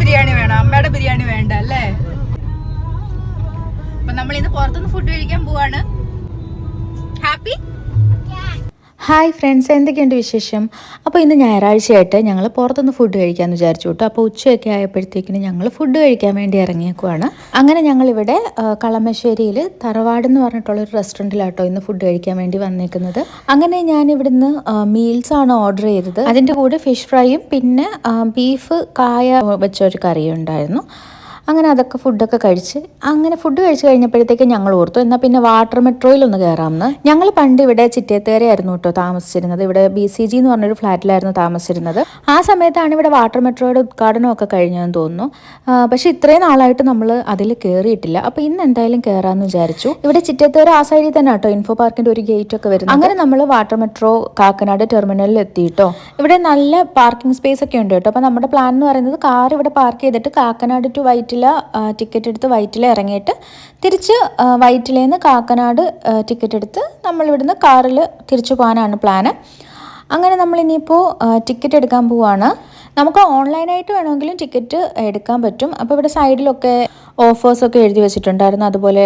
ബിരിയാണി വേണം അമ്മയുടെ ബിരിയാണി വേണ്ട അല്ലേ? അപ്പൊ നമ്മൾ ഇന്ന് പുറത്തുനിന്ന് ഫുഡ് കഴിക്കാൻ പോവാണ്. ഹാപ്പി ഹായ് ഫ്രണ്ട്സ് എന്തൊക്കെയുണ്ട് വിശേഷം? അപ്പോൾ ഇന്ന് ഞായറാഴ്ചയായിട്ട് ഞങ്ങൾ പുറത്തുനിന്ന് ഫുഡ് കഴിക്കാമെന്ന് വിചാരിച്ചു കേട്ടോ. അപ്പോൾ ഉച്ചയൊക്കെ ആയപ്പോഴത്തേക്കിന് ഞങ്ങൾ ഫുഡ് കഴിക്കാൻ വേണ്ടി ഇറങ്ങിയേക്കുവാണ്. അങ്ങനെ ഞങ്ങളിവിടെ കളമശ്ശേരിയിൽ തറവാട് എന്ന് പറഞ്ഞിട്ടുള്ള ഒരു റെസ്റ്റോറന്റിലാട്ടോ ഇന്ന് ഫുഡ് കഴിക്കാൻ വേണ്ടി വന്നേക്കുന്നത്. അങ്ങനെ ഞാൻ ഇവിടുന്ന് മീൽസ് ആണ് ഓർഡർ ചെയ്തത്. അതിന്റെ കൂടെ ഫിഷ് ഫ്രൈയും പിന്നെ ബീഫ് കായ വെച്ച ഒരു കറിയും ഉണ്ടായിരുന്നു അങ്ങനെ അതൊക്കെ ഫുഡൊക്കെ കഴിച്ച് അങ്ങനെ ഫുഡ് കഴിച്ച് കഴിഞ്ഞപ്പോഴത്തേക്ക് ഞങ്ങൾ ഓർത്തു എന്നാൽ പിന്നെ വാട്ടർ മെട്രോയിൽ ഒന്ന് കയറാമെന്ന് ഞങ്ങൾ പണ്ട് ഇവിടെ ചിറ്റേത്തേരയായിരുന്നു കേട്ടോ താമസിച്ചിരുന്നത്. ഇവിടെ ബി സി ജി എന്ന് പറഞ്ഞൊരു ഫ്ലാറ്റിലായിരുന്നു താമസിച്ചിരുന്നത്. ആ സമയത്താണ് ഇവിടെ വാട്ടർ മെട്രോയുടെ ഉദ്ഘാടനമൊക്കെ കഴിഞ്ഞതെന്ന് തോന്നുന്നു. പക്ഷേ ഇത്രയും നാളായിട്ട് നമ്മൾ അതിൽ കയറിയിട്ടില്ല അപ്പോൾ ഇന്ന് എന്തായാലും കയറാമെന്ന് വിചാരിച്ചു. ഇവിടെ ചിറ്റേത്തേര ആ സൈഡിൽ തന്നെ കേട്ടോ ഇൻഫോ പാർക്കിന്റെ ഒരു ഗേറ്റ് ഒക്കെ വരുന്നത്. അങ്ങനെ നമ്മൾ വാട്ടർ മെട്രോ കാക്കനാട് ടെർമിനലിൽ എത്തിയിട്ടോ ഇവിടെ നല്ല പാർക്കിംഗ് സ്പേസ് ഒക്കെ ഉണ്ട് കേട്ടോ അപ്പോൾ നമ്മുടെ പ്ലാൻ എന്ന് പറയുന്നത് കാർ ഇവിടെ പാർക്ക് ചെയ്തിട്ട് കാക്കനാട് ടു വൈറ്റില ടിക്കറ്റ് എടുത്ത് വൈറ്റില ഇറങ്ങിയിട്ട് തിരിച്ച് ആ, വൈറ്റിലേന്ന് കാക്കനാട് ടിക്കറ്റ് എടുത്ത് നമ്മൾ ഇവിടുന്ന് കാറിൽ തിരിച്ചു പോകാനാണ് പ്ലാന് അങ്ങനെ നമ്മൾ ഇനിയിപ്പോൾ ടിക്കറ്റ് എടുക്കാൻ പോവാണ്. നമുക്ക് ഓൺലൈനായിട്ട് വേണമെങ്കിലും ടിക്കറ്റ് എടുക്കാൻ പറ്റും. അപ്പോൾ ഇവിടെ സൈഡിലൊക്കെ ഓഫേഴ്സൊക്കെ എഴുതി വെച്ചിട്ടുണ്ടായിരുന്നു. അതുപോലെ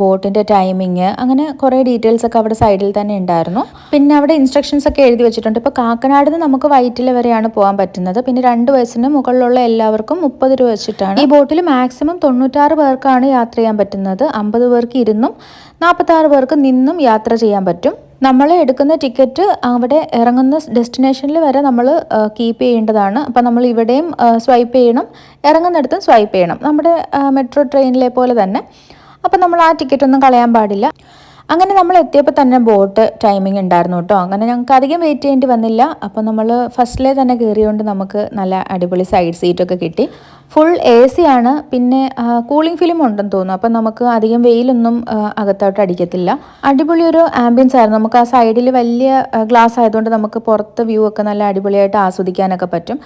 ബോട്ടിന്റെ ടൈമിങ് അങ്ങനെ കുറേ ഡീറ്റെയിൽസ് ഒക്കെ അവിടെ സൈഡിൽ തന്നെ ഉണ്ടായിരുന്നു. പിന്നെ അവിടെ ഇൻസ്ട്രക്ഷൻസ് ഒക്കെ എഴുതി വെച്ചിട്ടുണ്ട്. ഇപ്പോൾ കാക്കനാട് നിന്ന് നമുക്ക് വൈറ്റില വരെയാണ് പോകാൻ പറ്റുന്നത്. പിന്നെ രണ്ട് വയസ്സിന് മുകളിലുള്ള എല്ലാവർക്കും മുപ്പത് രൂപ വെച്ചിട്ടാണ്. ഈ ബോട്ടിൽ മാക്സിമം തൊണ്ണൂറ്റാറ് പേർക്കാണ് യാത്ര ചെയ്യാൻ പറ്റുന്നത്. അമ്പത് പേർക്ക് ഇരുന്നും നാൽപ്പത്താറ് പേർക്ക് നിന്നും യാത്ര ചെയ്യാൻ പറ്റും. നമ്മൾ എടുക്കുന്ന ടിക്കറ്റ് അവിടെ ഇറങ്ങുന്ന ഡെസ്റ്റിനേഷനിൽ വരെ നമ്മൾ കീപ്പ് ചെയ്യേണ്ടതാണ്. അപ്പോൾ നമ്മൾ ഇവിടെയും സ്വൈപ്പ് ചെയ്യണം. ഇറങ്ങുന്നിടത്തും സ്വൈപ്പ് ചെയ്യണം. നമ്മുടെ മെട്രോ ട്രെയിനിലെ പോലെ തന്നെ. അപ്പം നമ്മൾ ആ ടിക്കറ്റ് ഒന്നും കളയാൻ പാടില്ല. അങ്ങനെ നമ്മൾ എത്തിയപ്പോൾ തന്നെ ബോട്ട് ടൈമിംഗ് ഉണ്ടായിരുന്നു കേട്ടോ. അങ്ങനെ ഞങ്ങൾക്ക് അധികം വെയിറ്റ് ചെയ്യേണ്ടി വന്നില്ല. അപ്പോൾ നമ്മൾ ഫസ്റ്റിലെ തന്നെ കയറിയോണ്ട് നമുക്ക് നല്ല അടിപൊളി സൈഡ് സീറ്റൊക്കെ കിട്ടി. ഫുൾ എ സി ആണ്. പിന്നെ കൂളിംഗ് ഫിലിം ഉണ്ടെന്ന് തോന്നുന്നു. അപ്പം നമുക്ക് അധികം വെയിലൊന്നും അകത്തോട്ട് അടിക്കത്തില്ല. അടിപൊളി ഒരു ആംബിയൻസ് ആയിരുന്നു. നമുക്ക് ആ സൈഡിൽ വലിയ ഗ്ലാസ് ആയതുകൊണ്ട് നമുക്ക് പുറത്ത് വ്യൂ ഒക്കെ നല്ല അടിപൊളിയായിട്ട് ആസ്വദിക്കാനൊക്കെ പറ്റും.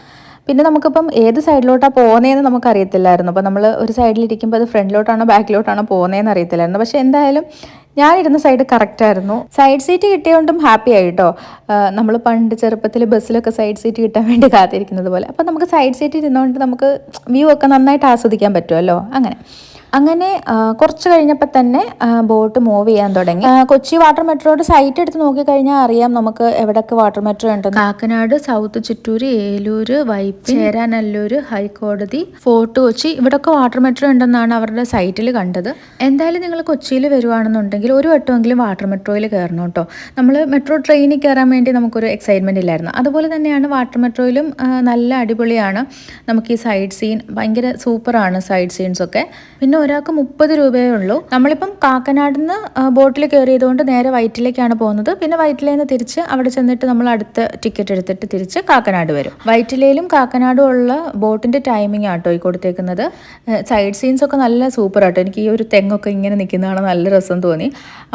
പിന്നെ നമുക്കിപ്പം ഏത് സൈഡിലോട്ടാണ് പോകുന്നതെന്ന് നമുക്കറിയത്തില്ലായിരുന്നു. അപ്പോൾ നമ്മൾ ഒരു സൈഡിലിരിക്കുമ്പോൾ അത് ഫ്രണ്ടിലോട്ടാണോ ബാക്കിലോട്ടാണോ പോകുന്നതെന്ന് അറിയത്തില്ലായിരുന്നു. പക്ഷേ എന്തായാലും ഞാനിരുന്ന സൈഡ് കറക്റ്റ് ആയിരുന്നു. സൈഡ് സീറ്റ് കിട്ടിയതുകൊണ്ടും ഹാപ്പി ആയി കേട്ടോ നമ്മൾ പണ്ട് ചെറുപ്പത്തിൽ ബസ്സിലൊക്കെ സൈഡ് സീറ്റ് കിട്ടാൻ വേണ്ടി കാത്തിരിക്കുന്നത് പോലെ. അപ്പോൾ നമുക്ക് സൈഡ് സീറ്റ് ഇരുന്നുകൊണ്ട് നമുക്ക് വ്യൂ ഒക്കെ നന്നായിട്ട് ആസ്വദിക്കാൻ പറ്റുമല്ലോ അങ്ങനെ. അങ്ങനെ കുറച്ച് കഴിഞ്ഞപ്പോൾ തന്നെ ബോട്ട് മൂവ് ചെയ്യാൻ തുടങ്ങി. കൊച്ചി വാട്ടർ മെട്രോയുടെ സൈറ്റ് എടുത്ത് നോക്കിക്കഴിഞ്ഞാൽ അറിയാം നമുക്ക് എവിടെയൊക്കെ വാട്ടർ മെട്രോ ഉണ്ട് കാക്കനാട് സൗത്ത് ചിറ്റൂര് ഏലൂര് വൈപ്പ് ചേരാനല്ലൂര് ഹൈക്കോടതി ഫോർട്ട് കൊച്ചി ഇവിടൊക്കെ വാട്ടർ മെട്രോ ഉണ്ടെന്നാണ് അവരുടെ സൈറ്റിൽ കണ്ടത്. എന്തായാലും നിങ്ങൾ കൊച്ചിയിൽ വരുവാണെന്നുണ്ടെങ്കിൽ ഒരു വട്ടമെങ്കിലും വാട്ടർ മെട്രോയിൽ കയറണം കേട്ടോ. നമ്മൾ മെട്രോ ട്രെയിനിൽ കയറാൻ വേണ്ടി നമുക്കൊരു എക്സൈറ്റ്മെന്റ് ഇല്ലായിരുന്നു. അതുപോലെ തന്നെയാണ് വാട്ടർ മെട്രോയിലും നല്ല അടിപൊളിയാണ്. നമുക്ക് ഈ സൈഡ് സീൻ ഭയങ്കര സൂപ്പറാണ് സൈഡ് സീൻസ് ഒക്കെ. പിന്നെ ഒരാൾക്ക് മുപ്പത് രൂപയേ ഉള്ളൂ. നമ്മളിപ്പം കാക്കനാട് നിന്ന് ബോട്ടിൽ കയറിയതുകൊണ്ട് നേരെ വൈറ്റിലേക്കാണ് പോകുന്നത്. പിന്നെ വൈറ്റിലയിൽ നിന്ന് തിരിച്ച് അവിടെ ചെന്നിട്ട് നമ്മൾ അടുത്ത ടിക്കറ്റ് എടുത്തിട്ട് തിരിച്ച് കാക്കനാട് വരും. വൈറ്റിലയിലും കാക്കനാടും ഉള്ള ബോട്ടിന്റെ ടൈമിംഗ് ആട്ടോ ഈ കൊടുത്തേക്കുന്നത്. സൈഡ് സീൻസ് ഒക്കെ നല്ല സൂപ്പർ ആട്ടോ എനിക്ക് ഈ ഒരു തെങ്ങൊക്കെ ഇങ്ങനെ നിൽക്കുന്നതാണ് നല്ല രസം തോന്നി.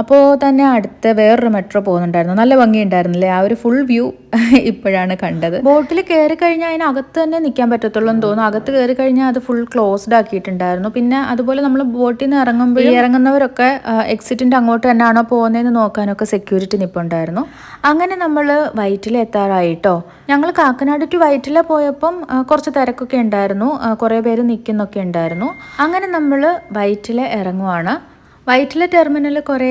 അപ്പോൾ തന്നെ അടുത്ത വേറൊരു മെട്രോ പോകുന്നുണ്ടായിരുന്നു. നല്ല ഭംഗിയുണ്ടായിരുന്നില്ലേ? ആ ഒരു ഫുൾ വ്യൂ ഇപ്പോഴാണ് കണ്ടത്. ബോട്ടിൽ കയറി കഴിഞ്ഞാൽ അതിനകത്ത് തന്നെ നിൽക്കാൻ പറ്റത്തുള്ളൂ എന്ന് തോന്നുന്നു. അകത്ത് കയറി കഴിഞ്ഞാൽ അത് ഫുൾ ക്ലോസ്ഡ് ആക്കിയിട്ടുണ്ടായിരുന്നു. പിന്നെ അതുപോലെ നമ്മൾ ബോട്ടിൽ നിന്ന് ഇറങ്ങുമ്പോൾ ഇറങ്ങുന്നവരൊക്കെ എക്സിറ്റിന്റെ അങ്ങോട്ട് തന്നെയാണോ പോകുന്നതെന്ന് നോക്കാനൊക്കെ സെക്യൂരിറ്റി നിൽപ്പുണ്ടായിരുന്നു അങ്ങനെ നമ്മൾ വൈറ്റിൽ എത്താറായിട്ടോ ഞങ്ങൾ കാക്കനാട് ടു വൈറ്റില പോയപ്പം കുറച്ച് തിരക്കൊക്കെ ഉണ്ടായിരുന്നു. കുറേ പേര് നിൽക്കുന്നൊക്കെ ഉണ്ടായിരുന്നു. അങ്ങനെ നമ്മൾ വൈറ്റില ഇറങ്ങുവാണ്. വൈറ്റില ടെർമിനൽ കുറേ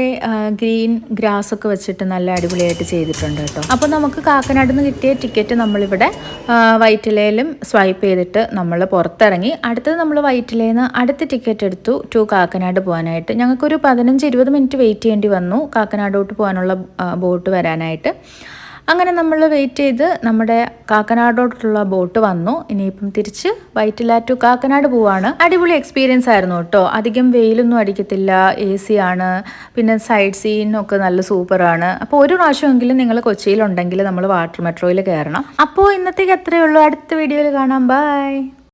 ഗ്രീൻ ഗ്രാസ് ഒക്കെ വെച്ചിട്ട് നല്ല അടിപൊളിയായിട്ട് ചെയ്തിട്ടുണ്ട് കേട്ടോ. അപ്പോൾ നമുക്ക് കാക്കനാട് നിന്ന് കിട്ടിയ ടിക്കറ്റ് നമ്മളിവിടെ വൈറ്റിലയിലും സ്വൈപ്പ് ചെയ്തിട്ട് നമ്മൾ പുറത്തിറങ്ങി. അടുത്തത് നമ്മൾ വൈറ്റിലയിൽ നിന്ന് അടുത്ത ടിക്കറ്റ് എടുത്തു ടു കാക്കനാട് പോകാനായിട്ട്. ഞങ്ങൾക്കൊരു പതിനഞ്ച് ഇരുപത് മിനിറ്റ് വെയിറ്റ് ചെയ്യേണ്ടി വന്നു കാക്കനാടോട്ട് പോകാനുള്ള ബോട്ട് വരാനായിട്ട്. അങ്ങനെ നമ്മൾ വെയിറ്റ് ചെയ്ത് നമ്മുടെ കാക്കനാടോട്ടുള്ള ബോട്ട് വന്നു. ഇനിയിപ്പം തിരിച്ച് വൈറ്റില ടു കാക്കനാട് പോവാണ്. അടിപൊളി എക്സ്പീരിയൻസ് ആയിരുന്നു കേട്ടോ. അധികം വെയിലൊന്നും അടിക്കത്തില്ല. എ സി ആണ്. പിന്നെ സൈഡ് സീനൊക്കെ നല്ല സൂപ്പറാണ് അപ്പോൾ ഒരു പ്രാവശ്യമെങ്കിലും നിങ്ങൾ കൊച്ചിയിലുണ്ടെങ്കിൽ നമ്മൾ വാട്ടർ മെട്രോയിൽ കയറണം. അപ്പോൾ ഇന്നത്തേക്ക് അത്രയേ ഉള്ളൂ. അടുത്ത വീഡിയോയിൽ കാണാം. ബൈ